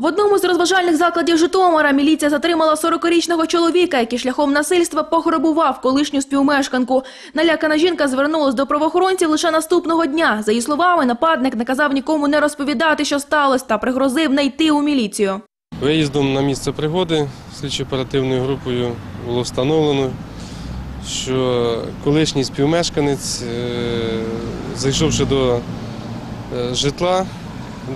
В одному з розважальних закладів Житомира міліція затримала 40-річного чоловіка, який шляхом насильства пограбував колишню співмешканку. Налякана жінка звернулась до правоохоронців лише наступного дня. За її словами, нападник наказав нікому не розповідати, що сталося, та пригрозив не йти у міліцію. Виїздом на місце пригоди слідчо-оперативною групою було встановлено, що колишній співмешканець, е, зайшовши до е, житла,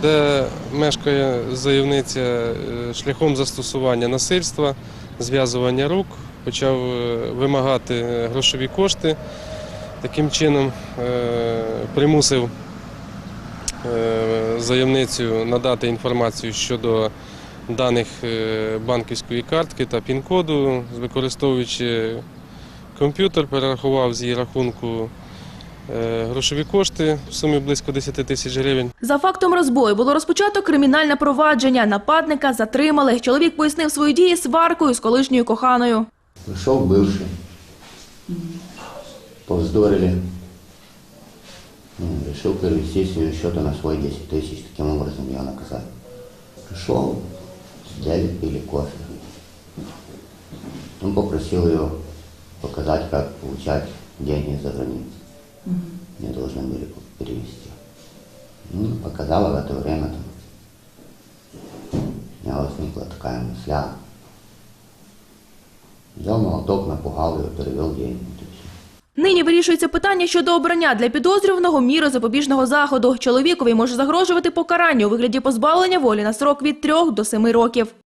де мешкає заявниця, е, шляхом застосування насильства, зв'язування рук, почав е, вимагати грошові кошти. Таким чином е, примусив е, заявницю надати інформацію щодо даних е, банківської картки та пін-коду, використовуючи комп'ютер, перерахував з її рахунку е, грошові кошти в сумі близько 10 тисяч гривень. За фактом розбою було розпочато кримінальне провадження. Нападника затримали. Чоловік пояснив свої дії сваркою з колишньою коханою. Пришел бывший, повздорили, Ну, решил перевести ее счета на свой 10 тысяч, таким образом ее наказать. Пришел, сидели, пили кофе. Он попросил ее показать, как получать деньги за границей. Мне должны были перевести. Ну, показала в это время там. У меня возникла такая мысля. Взял молоток, напугал ее, перевел деньги. Вот и всё. Нині вирішується питання щодо обрання для підозрюваного міри запобіжного заходу. Чоловікові може загрожувати покарання у вигляді позбавлення волі на срок від 3 до 7 років.